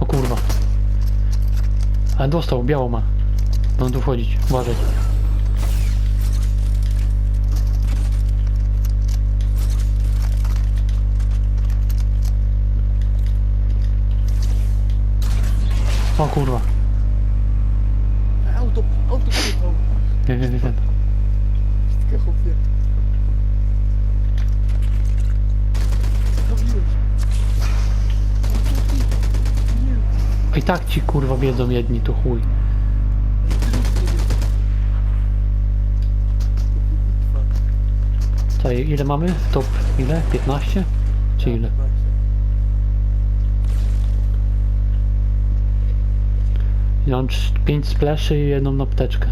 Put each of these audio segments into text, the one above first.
O kurwa. A dostał, biało ma. Mam tu wchodzić, uważaj. O kurwa. Auto, auto, auto. Nie, nie, nie, nie. Wszystkie chłopie. A i tak ci kurwa wiedzą jedni, to chuj. Co, ile mamy? Top ile? 15? Czy ile? Ja mam 5 spleszy i jedną apteczkę.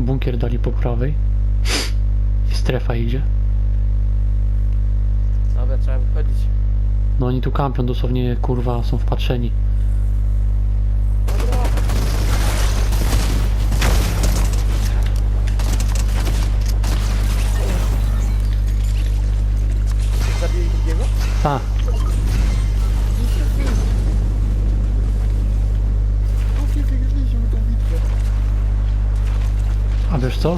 Bunkier dali po prawej. I strefa idzie. No oni tu kampią, dosłownie kurwa są wpatrzeni. Zabili drugiego? Ta, Chłopie, wygraliśmy tą bitwę. a wiesz co?